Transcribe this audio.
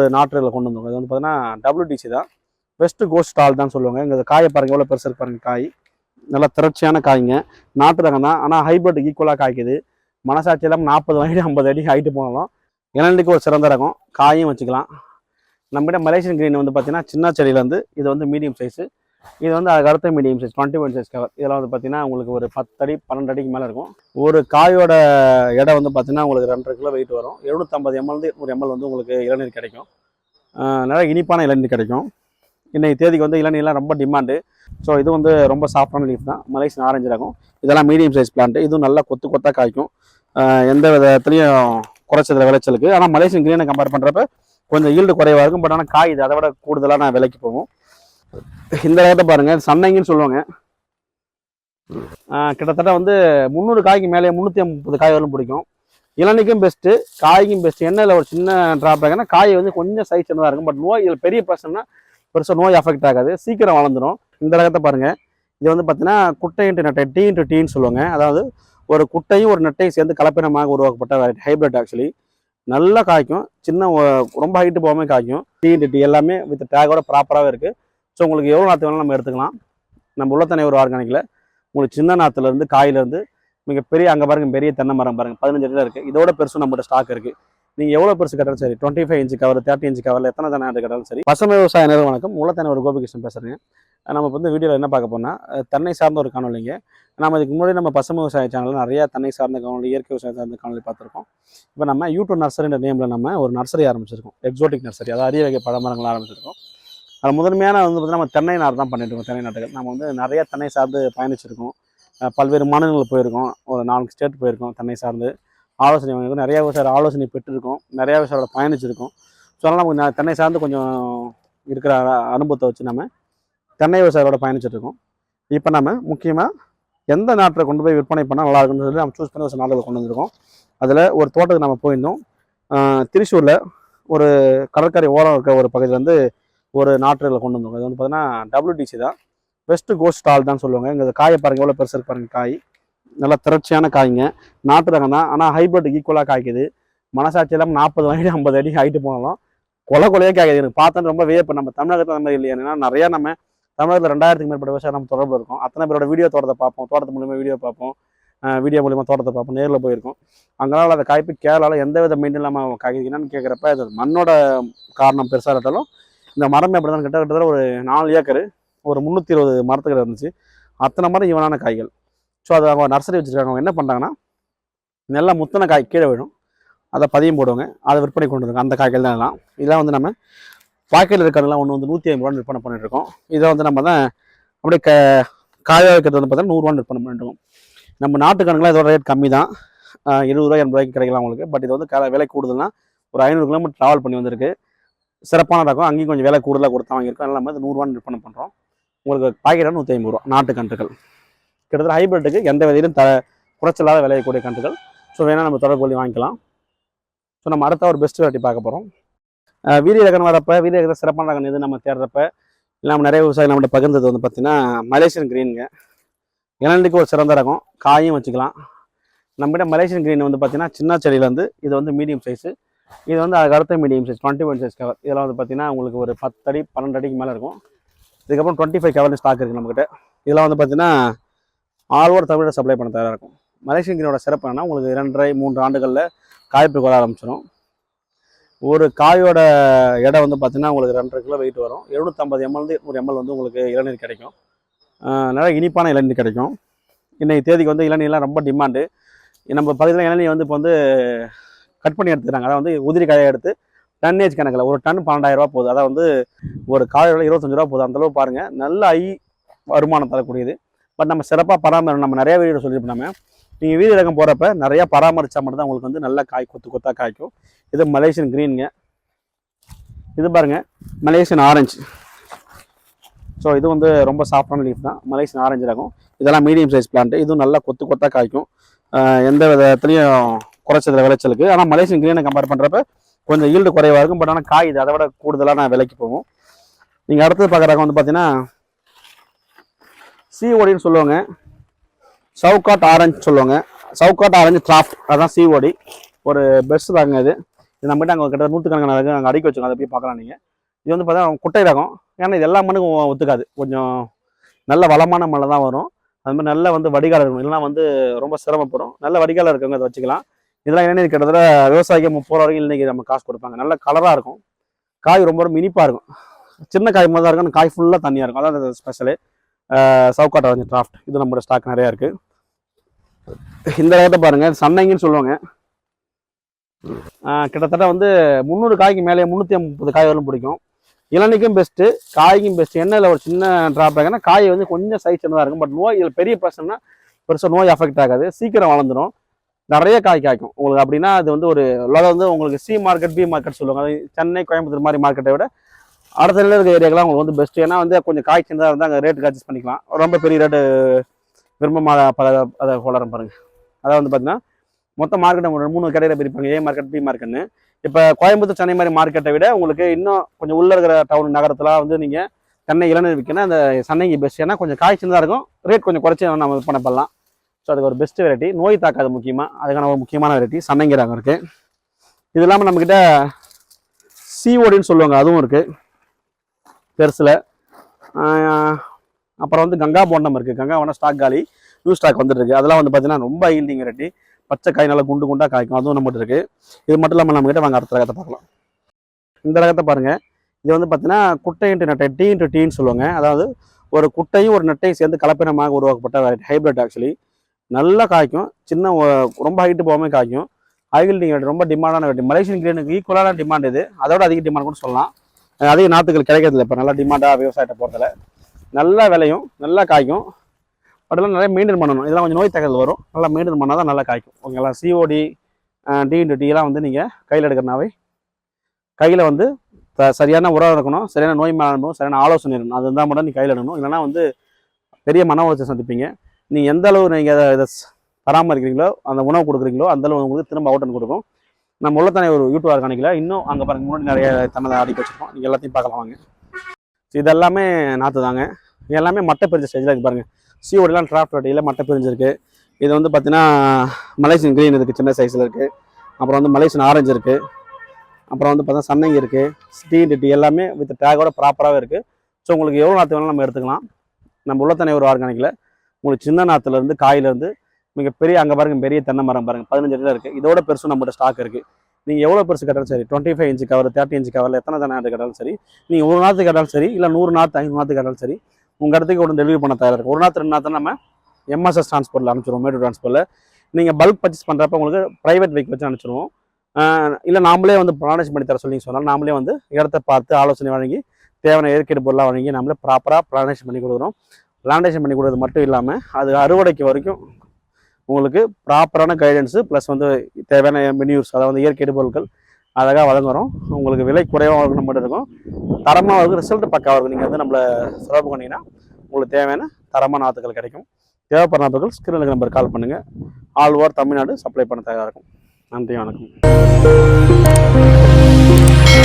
ஒரு நாட்டுகளை கொண்டு வந்தோம் இது வந்து பார்த்தீங்கன்னா டபிள்யூடிசி தான். பெஸ்ட் கோஸ்ட் ஸ்டால் தான் சொல்லுவாங்க. இங்கே காயை பாருங்க எவ்வளோ பெருசு இருக்கு பாருங்க காய். நல்லா திரட்சியான காய்ங்க. நாட்டு ரகம் தான் ஆனால் ஹைபிரிட் ஈக்குவலாக காய்க்குது. மனசாட்சி இல்லாமல் நாற்பது அடி ஐம்பது அடி ஹைட்டு போனாலும் இளநிலைக்கு ஒரு சிறந்த ரகம். காயும் வச்சுக்கலாம். நம்மகிட்ட மலேசியன் கிரீன் வந்து பார்த்தீங்கன்னா சின்ன செடியிலேருந்து இது வந்து மீடியம் சைஸு இது வந்து அதுக்கு அடுத்த medium size twenty one size cover இதெல்லாம் வந்து பார்த்தீங்கன்னா உங்களுக்கு ஒரு பத்து அடி பன்னெண்டு அடிக்கு மேலே இருக்கும். ஒரு காயோட எடை வந்து பார்த்தீங்கன்னா உங்களுக்கு ரெண்டரை கிலோ வெயிட் வரும். எழுநூற்றம்பது எம்எல் ஒரு எம்எல் வந்து உங்களுக்கு இளநீர் கிடைக்கும். ஆஹ் நிறைய இனிப்பான இளநீர் கிடைக்கும். இன்றைக்கு தேதிக்கு வந்து இளநீர்லாம் ரொம்ப டிமாண்டு ஸோ இது வந்து ரொம்ப சாஃப்டான லீஃப் தான். மலேசியன் ஆரஞ்சு ரகம் இதெல்லாம் மீடியம் சைஸ் பிளான்ட் இதுவும் நல்லா கொத்து கொத்தாக காய்க்கும். எந்த விதத்துலையும் குறைச்சதில் விளைச்சலுக்கு. ஆனால் மலேசியன் கிரீனை கம்பேர் பண்ணுறப்ப கொஞ்சம் ஈல்டு குறைவாக இருக்கும். பட் ஆனால் காய் இது அதை விட கூடுதலாக நான் விலைக்கு போகும். இந்த ரகத்தை பாருங்க சன்னைங்கன்னு சொல்லுவாங்க. கிட்டத்தட்ட வந்து முந்நூறு காய்க்கு மேலே முந்நூற்றி ஐம்பது காய் வரலும் பிடிக்கும். இளநிக்கும் பெஸ்ட்டு காய்க்கும் பெஸ்ட் என்ன ஒரு சின்ன ட்ராபேக்னா காய் வந்து கொஞ்சம் சைஸ் சின்னதாக இருக்கும். பட் நோய் இதில் பெரிய பிரச்சனைனா பெருசாக நோய் அஃபெக்ட் ஆகாது. சீக்கிரம் வளர்ந்துடும் இந்த ரகத்தை பாருங்கள் இது வந்து பார்த்தீங்கன்னா குட்டை இன்ட்டு நெட்டை டீ இன்ட்டு டீன்னு சொல்லுவாங்க. அதாவது ஒரு குட்டையும் ஒரு நெட்டையும் சேர்ந்து கலப்பினமாக உருவாக்கப்பட்ட வெரைட்டி ஹைப்ரிட் ஆக்சுவலி நல்லா காய்க்கும். சின்ன ரொம்ப ஹைட்டு போகாமல் காய்க்கும். டீ இன்ட்டு டீ எல்லாமே வித் டேகோட ப்ராப்பராகவே இருக்குது ஸோ உங்களுக்கு எவ்வளோ நாற்று வேணாலும் நம்ம எடுத்துக்கலாம். நம்ம உள்ள தனி ஒரு ஆர்கானிக்கில் உங்களுக்கு சின்ன நாற்றுலேருந்து காயிலேருந்து மிகப்பெரிய அங்கே பாருங்க பெரிய தென்னை மரம் பாருங்க பதினஞ்சு அடியில் இருக்குது இதோட பெருசு நம்மகிட்ட ஸ்டாக் இருக்குது நீங்கள் எவ்வளோ பெருசு கட்டாலும் சரி twenty five inch cover thirty inch கவரில் எத்தனை தானே கட்டாலும் சரி. பசுமை விவசாய நிறுவனம் வணக்கம். உள்ள ஒரு கோபிகிருஷ்ணன் பேசுகிறேன் நம்ம வந்து வீடியோவில் என்ன பார்க்க போனால் தன்னை சார்ந்த ஒரு காணொலிங்க நம்ம இதுக்கு முன்னாடி நம்ம பசுமை விவசாய சேனலில் நிறைய தன்னை சார்ந்த காணொலி இயற்கை விவசாயம் சார்ந்த காணொலி பார்த்துருக்கோம். இப்போ நம்ம யூடியூப் நர்சரின்ற நேமில் நம்ம ஒரு நர்சரி ஆரம்பிச்சிருக்கோம். எக்ஸோட்டிக் நர்சரி அதாவது அரிய வகை பழமரங்கள் ஆரம்பிச்சிருக்கோம். அது முதன்மையான வந்து பார்த்திங்கன்னா நம்ம தென்னை நார் தான் பண்ணிட்டு இருக்கோம் தென்னை நாட்டுகள். நம்ம வந்து நிறைய தென்னை சார்ந்து பயணிச்சிருக்கோம். பல்வேறு மாநிலங்கள் போயிருக்கோம். ஒரு நான்கு ஸ்டேட் போயிருக்கோம் தென்னை சார்ந்து. ஆலோசனை வாங்கியிருக்கோம் நிறையா விவசாய ஆலோசனை பெற்றிருக்கோம். நிறைய விவசாயோட பயணிச்சிருக்கோம். ஸோ அதனால் நமக்கு தென்னை சார்ந்து கொஞ்சம் இருக்கிற அனுபவத்தை வச்சு நம்ம தென்னை விவசாயிகளோட பயணிச்சிருக்கோம். இப்போ நம்ம முக்கியமாக எந்த நாட்டில் கொண்டு போய் விற்பனை பண்ணால் நல்லா இருக்குன்னு சொல்லி நம்ம சூஸ் பண்ணி ஒரு நாடுகள் கொண்டு வந்திருக்கோம். அதில் ஒரு தோட்டத்துக்கு நம்ம போயிருந்தோம். திருச்சூரில் ஒரு கடற்கரை ஓரம் இருக்க ஒரு பகுதியில் வந்து ஒரு நாட்டுகளை கொண்டு வந்தோம் அது வந்து பார்த்தீங்கன்னா டபிள்யூடிசி தான். பெஸ்ட் கோஸ்ட் ஸ்டால் தான் சொல்லுவாங்க. இங்கே காயை பாருங்க எவ்வளோ பெருசு இருக்கு பாருங்க காய். நல்லா திரட்சியான காய்ங்க. நாட்டு ரகம் தான் ஆனால் ஹைபிரிட் ஈக்குவலாக காய்க்குது. மனசாட்சி இல்லாமல் நாற்பது அடி ஐம்பது அடி ஹைட்டு போனாலும் கொலை கொலையே காய்க்குது. எனக்கு பார்த்தோன்னு ரொம்ப வியப்பு. நம்ம தமிழகத்தில் அந்த மாதிரி இல்லையா. ஏன்னா நிறையா நம்ம தமிழகத்தில் ரெண்டாயிரத்துக்கு மேற்பட்ட விவசாயம் நம்ம தொடர்பு இருக்கும். அத்தனை பேரோட வீடியோ தோட்டத்தை பார்ப்போம். தோட்டத்து மூலியமாக வீடியோ பார்ப்போம். வீடியோ மூலிமா தோட்டத்தை பார்ப்போம். நேரில் போயிருக்கோம். அங்கனால அதை காய்ப்பு கேரளாவில் எந்த வித மெயின்டைன் இல்லாமல் காய்க்குதுன்னு கேட்குறப்ப அது மண்ணோட காரணம் பெருசாக இருந்தாலும் இந்த மரம் எப்படி தான் கிட்ட கிட்டத்தட்ட ஒரு நாலு ஏக்கர். ஒரு முந்நூற்றி இருபது மரத்துக்கிட்ட இருந்துச்சு. அத்தனை மரம் ஈவனான காய்கள். ஸோ அதை அவங்க நர்சரி வச்சுருக்காங்க. அவங்க என்ன பண்ணுறாங்கன்னா நல்லா முத்தனை காய் கீழே விழும். அதை பதியம் போடுவாங்க. அதை விற்பனை கொண்டு வருவாங்க அந்த காய்கள் தான் எல்லாம். இதெல்லாம் வந்து நம்ம பாக்கெட்டில் இருக்கிறதெல்லாம் ஒன்று வந்து நூற்றி ஐம்பது ரூபான்னு விற்பனை பண்ணிட்டு இருக்கோம். இதை வந்து நம்ம தான் அப்படியே க காய வைக்கிறது வந்து பார்த்தீங்கன்னா நூறுரூவான்னு விற்பனை பண்ணிட்டு நம்ம நாட்டுக்கணக்கெலாம் இதோட ரேட் கம்மி தான் இருபது ரூபா எண்பது ரூபாய்க்கு கிடைக்கலாம் உங்களுக்கு. பட் இது வந்து க விலை கூடுதல்னா ஒரு ஐநூறு கிலோமீட்டர் ட்ராவல் பண்ணி வந்திருக்கு. சிறப்பான ரகம் அங்கேயும் கொஞ்சம் விலை கூடுதலாக கொடுத்தா வாங்கியிருக்கோம். எல்லாமே வந்து நூறுரூவான்னு விற்பனை பண்ணுறோம் உங்களுக்கு பாக்கெட்டாக நூற்றி ஐம்பது ரூபா நாட்டு கன்றுகள். கிட்டத்தட்ட ஹைபிரிட்டுக்கு எந்த விதையிலும் த குறைச்சலாத விளையக்கூடிய கன்றுகள். ஸோ வேணால் நம்ம தொடர்பு கொள்ளி வாங்கிக்கலாம். ஸோ நம்ம அடுத்த ஒரு பெஸ்ட் வெரைட்டி பார்க்க போகிறோம் வீரிய ரகன் வரப்போ வீரிய ரகத்தை சிறப்பான ரகம் எது நம்ம தேடுறப்ப இல்லாமல் நிறைய விவசாயிகள் நம்மகிட்ட பகிர்ந்தது வந்து பார்த்தீங்கன்னா மலேசியன் கிரீனுங்க. இளநிலைக்கு ஒரு சிறந்த ரகம் காயும் வச்சுக்கலாம். நம்மகிட்ட மலேசியன் கிரீன் வந்து பார்த்தீங்கன்னா சின்ன செடியிலேருந்து இது வந்து மீடியம் சைஸு இது வந்து அதுக்கு அடுத்த medium size twenty one size cover இதெல்லாம் வந்து பார்த்தீங்கன்னா உங்களுக்கு ஒரு பத்து அடி பன்னெண்டு அடிக்கு மேலே இருக்கும். இதுக்கப்புறம் டுவெண்ட்டி ஃபைவ் கவர் ஸ்டாக் இருக்குது நம்மக்கிட்ட இதெல்லாம் வந்து பார்த்தீங்கன்னா ஆல் ஓவர் தமிழை சப்ளை பண்ண தயாராக இருக்கும். மலேசியன் கிரீனோட சிறப்பு என்னன்னா உங்களுக்கு இரண்டரை மூன்று ஆண்டுகளில் காய்ப்பு கொள்ள ஆரம்பிச்சிடும் ஒரு காயோட எடை வந்து பார்த்தீங்கன்னா உங்களுக்கு ரெண்டரை கிலோ வெயிட் வரும். எழுநூற்றம்பது எம்எல்ந்து ஒரு எம்எல் வந்து உங்களுக்கு இளநீர் கிடைக்கும். நல்லா இனிப்பான இளநீர் கிடைக்கும். இன்றைக்கு தேதிக்கு வந்து இளநீர்லாம் ரொம்ப டிமாண்டு நம்ம பகுதியில் இளநீர் வந்து இப்போ வந்து கட் பண்ணி எடுத்துக்கிறாங்க. அதாவது வந்து உதிரி காயை எடுத்து டன்னேஜ் கணக்கில் ஒரு டன் பன்னெண்டாயிரம் ரூபா போகுது. அதாவது வந்து ஒரு காலையில் இருபத்தஞ்சு ரூபா போகுது. அந்தளவு பாருங்கள் நல்ல ஐ வருமானம் தரக்கூடியது. பட் நம்ம சிறப்பாக பராமரி நம்ம நிறைய வீடியோ சொல்லியிருப்போம் நம்ம. நீங்கள் வீடு இறக்கம் போகிறப்ப நிறையா பராமரிச்சா மட்டும் தான் உங்களுக்கு வந்து நல்லா காய் கொத்து கொத்தாக காய்க்கும். இது மலேசியன் க்ரீனுங்க இது பாருங்க. மலேசியன் ஆரஞ்சு ஸோ இது வந்து ரொம்ப சாஃப்டான லீஃப் தான். மலேசியன் ஆரஞ்சு ரகம். இதெல்லாம் மீடியம் சைஸ் பிளான்ட்டு இதுவும் நல்லா கொத்து கொத்தாக காய்க்கும். எந்த விதத்துலேயும் குறைச்சதில்ல விளைச்சலுக்கு. ஆனால் மலேசியன் கிரீனை கம்பேர் பண்ணுறப்ப கொஞ்சம் ஈல்டு குறைவாக இருக்கும். பட் ஆனால் காய் இது அதை விட கூடுதலாக நான் விலைக்கு போகும். நீங்கள் அடுத்தது பார்க்குறாங்க வந்து பார்த்தீங்கன்னா சிஓடின்னு சொல்லுவாங்க. சவுக்காட் ஆரஞ்சு சொல்லுவாங்க. சவுக்காட் ஆரஞ்சு கிராஃப்ட் அதுதான் சிஓடி ஒரு பெஸ்ட் தாங்க இது. இது நம்மகிட்ட அங்கே கிட்ட நூற்றுக்கணக்கான ரகம் நாங்கள் அடுக்கி வச்சுக்கோங்க அதை போய் பார்க்கலாம் நீங்கள் இது வந்து பார்த்தீங்கன்னா குட்டை ரகம். ஏன்னா இது எல்லா மண்ணுக்கும் ஒத்துக்காது. கொஞ்சம் நல்ல வளமான மழை தான் வரும். அது மாதிரி நல்ல வந்து வடிகால் இருக்கணும் இல்லைனா வந்து ரொம்ப சிரமப்படும். நல்ல வடிகால் இருக்கவங்க அதை வச்சுக்கலாம். இதெல்லாம் என்னென்ன கிட்டத்தட்ட விவசாயிக்கு முப்பது ரூபா வரைக்கும் இன்னைக்கு நம்ம காசு கொடுப்பாங்க. நல்ல கலராக இருக்கும். காய் ரொம்ப ரொம்ப இனிப்பாக இருக்கும். சின்ன காய் மாதிரி தான் இருக்கும். காய் ஃபுல்லாக தண்ணியாக இருக்கும். அதான் ஸ்பெஷலு சவுக்காட்டை வரைஞ்ச டிராஃப்ட் இது நம்மளோட ஸ்டாக் நிறையா இருக்குது இந்த ரேட்டை பாருங்கள் சன்னைங்கன்னு சொல்லுவாங்க. கிட்டத்தட்ட வந்து முந்நூறு காய்க்கு மேலே முந்நூற்றி ஐம்பது காய் வரலும் பிடிக்கும். இளநிக்கும் பெஸ்ட்டு காய்க்கும் பெஸ்ட்டு என்ன ஒரு சின்ன ட்ராபேக்னா காய் வந்து கொஞ்சம் சைஸ் சின்னதாக இருக்கும். பட் நோய் இதில் பெரிய பிரச்சனைனா பெருசாக நோய் அஃபெக்ட் ஆகாது. சீக்கிரம் வளர்ந்துடும் நிறைய காய் காய்க்கும். உங்களுக்கு அப்படின்னா அது வந்து ஒரு அதாவது வந்து உங்களுக்கு சி மார்க்கெட் பி மார்க்கெட் சொல்லுவாங்க. சென்னை கோயம்புத்தூர் மாதிரி மார்க்கெட்டை விட அடுத்த நிலையில் இருக்க ஏரியாக்கெலாம் உங்களுக்கு வந்து பெஸ்ட்டு ஏன்னா வந்து கொஞ்சம் காய் சின்னதாக இருந்தால் அங்கே ரேட்டுக்கு அட்ஜஸ்ட் பண்ணிக்கலாம். ரொம்ப பெரிய ரேட்டு விரும்பமாக அதை வளரும் பாருங்கள் அதாவது வந்து பார்த்தீங்கன்னா மொத்த மார்க்கெட்டை ஒரு மூணு கடையில் பிரிப்பாங்க. ஏ மார்க்கெட் பி மார்க்கெட்னு இப்போ கோயம்புத்தூர் சென்னை மாதிரி மார்க்கெட்டை விட உங்களுக்கு இன்னும் கொஞ்சம் உள்ளே இருக்கிற டவுன் நகரத்தில் வந்து நீங்கள் சென்னை இளநீர் விற்கணும் அந்த சென்னைக்கு பெஸ்ட் ஏன்னா கொஞ்சம் காய் சின்னதாக இருக்கும். ரேட் கொஞ்சம் குறைச்சி நம்ம விற்பனை பண்ணலாம் ஸோ அதுக்கு ஒரு பெஸ்ட் வெரைட்டி நோய் தாக்காது முக்கியமாக அதுக்கான ஒரு முக்கியமான வெரைட்டி சன்னைங்கிறாங்க இருக்குது இது இல்லாமல் நம்மக்கிட்ட சிஓடின்னு சொல்லுவாங்க. அதுவும் இருக்குது பெருசில். அப்புறம் வந்து கங்கா போண்டம் இருக்குது கங்கா போண்டம் ஸ்டாக் காலி. நியூ ஸ்டாக் வந்துட்டுருக்கு. அதெல்லாம் வந்து பார்த்தீங்கன்னா ரொம்ப ஈல்டிங் வெரைட்டி பச்சை காய் நல்லா குண்டு குண்டாக காய்க்கும். அதுவும் நம்மகிட்ட இருக்குது இது மட்டும் இல்லாமல் நம்மகிட்ட வாங்க அடுத்த ரகத்தை பார்க்கலாம். இந்த ரகத்தை பாருங்கள் இது வந்து பார்த்தீங்கன்னா குட்டை இன்ட்டு நெட்டை டீ இன்ட்டு டீன்னு சொல்லுவாங்க. அதாவது ஒரு குட்டையும் ஒரு நெட்டையும் சேர்ந்து கலப்பினமாக உருவாக்கப்பட்ட வெரைட்டி ஹைப்ரிட் ஆக்சுவலி நல்லா காய்க்கும். சின்ன ரொம்ப ஹைட்டு போகாமல் காய்க்கும். ஹைகில்டிங் நீங்கள் ரொம்ப டிமாண்டான வெட்டி மலேசியன் கிரீனுக்கு ஈக்குவலான டிமாண்ட் இது. அதோட அதிக டிமாண்ட் கூட சொல்லலாம். அதிக நாற்றுகள் கிடைக்கிறதில்ல இப்போ. நல்லா டிமாண்டாக விவசாயத்தை போகிறதுல நல்லா விளையும் நல்லா காய்க்கும். பட் எல்லாம் நிறைய மெயின்டைன் பண்ணணும். இதெல்லாம் கொஞ்சம் நோய் தகவல் வரும். நல்லா மெயின்டைன் பண்ணால் தான் நல்லா காய்க்கும். ஓகேங்களா சிஓடி டி இன்டு டீலாம் வந்து நீங்கள் கையில் எடுக்கிறனாவே கையில் வந்து த- சரியான உரம் இருக்கணும் சரியான நோய் மேலாண்மை சரியான ஆலோசனை இருக்கணும் அது இருந்தால் மட்டும் நீ கையில் எடுக்கணும். இல்லைனா வந்து பெரிய மன உளைச்சல் சந்திப்பீங்க. நீங்கள் எந்த அளவு நீங்கள் அதை இதை பராமரிக்கிறீங்களோ அந்த உணவு கொடுக்குறீங்களோ அந்த அளவு உங்களுக்கு திரும்ப அவுட்டன் கொடுக்கும். நம்ம உள்ளத்தானே ஒரு யூடியூப் ஆர்கானிக்கில் இன்னும் அங்கே பாருங்க முன்னாடி நிறைய தமிழை அடிக்க வச்சுருக்கோம். நீங்கள் எல்லாத்தையும் பார்க்கலாம் வாங்க. இது எல்லாமே நாற்று தாங்க. எல்லாமே மட்டை பிரிஞ்ச ஸ்டேஜில் இருக்குது பாருங்கள் சிஓடிலாம் டிராஃப்ட் வட்டியில் மட்டை பிரிஞ்சிருக்கு. இது வந்து பார்த்தீங்கன்னா மலேசியன் க்ரீன் இருக்குது சின்ன சைஸில் இருக்குது அப்புறம் வந்து மலேசியன் ஆரஞ்சு இருக்குது அப்புறம் வந்து பார்த்தீங்கன்னா சன்னங்கி இருக்குது ஸ்டீன் டீ எல்லாமே வித் டேகோட ப்ராப்பராகவே இருக்குது ஸோ உங்களுக்கு எவ்வளோ நாற்று வேணாலும் நம்ம எடுத்துக்கலாம். நம்ம உள்ளத்தனை ஒரு ஆர்கானிக்கில் உங்களுக்கு சின்ன நாத்துலேருந்து காயிலேருந்து மிகப்பெரிய அங்கே பாருங்க பெரிய தென்னை மரம் பாருங்க பதினஞ்சு அடியில் இருக்குது இதோட பெருசும் நம்மகிட்ட ஸ்டாக் இருக்குது நீங்கள் எவ்வளோ பெருசு கட்டாலும் சரி twenty five inch cover thirty inch கவரில் எத்தனை தென்னை நாற்று கட்டாலும் சரி நீங்கள் ஒரு நாற்று கட்டாலும் சரி இல்லை நூறு நாற்று ஐநூறு நாற்று கட்டாலும் சரி உங்கள் இடத்துக்கு உடனே டெலிவரி பண்ண தயாராக இருக்குது ஒரு நாற்று ரெண்டு நாற்று நம்ம எம்எஸ்எஸ் டிரான்ஸ்போர்ட்டில் அனுப்பிச்சிடுவோம் மேட்டூர் டிரான்ஸ்போர்ட்டில் நீங்கள் பல்க் பர்ச்சேஸ் பண்ணுறப்ப உங்களுக்கு ப்ரைவேட் வெஹிக்கிள் வச்சு அனுப்பிச்சிடுவோம் இல்லை நாமளே வந்து ப்ராடக்ட் பண்ணி தர சொல்லி சொன்னால் நாமளே வந்து இடத்த பார்த்து ஆலோசனை வழங்கி தேவையான இயற்கை பொருளாக வழங்கி நம்மளே ப்ராப்பராக பிளானேஷன் பண்ணி கொடுக்குறோம். லேண்டேஷன் பண்ணி கொடுக்குறது மட்டும் இல்லாமல் அது அறுவடைக்கு வரைக்கும் உங்களுக்கு ப்ராப்பரான கைடன்ஸு ப்ளஸ் வந்து தேவையான மெனியூர்ஸ் அதாவது வந்து இயற்கை பொருட்கள் அழகாக வழங்குறோம் உங்களுக்கு விலை குறைவாக மட்டும் இருக்கும். தரமாக இருக்கும் ரிசல்ட் பக்காவாக இருக்கும் நீங்கள் வந்து நம்மளை செலவு பண்ணிங்கன்னா உங்களுக்கு தேவையான தரமான நாற்றுகள் கிடைக்கும். தேவைப்படுற நாற்றுகள் ஸ்கிரீனுக்கு நம்பர் கால் பண்ணுங்கள் ஆல் ஓவர் தமிழ்நாடு சப்ளை பண்ண தயாராக இருக்கும். நன்றி வணக்கம்.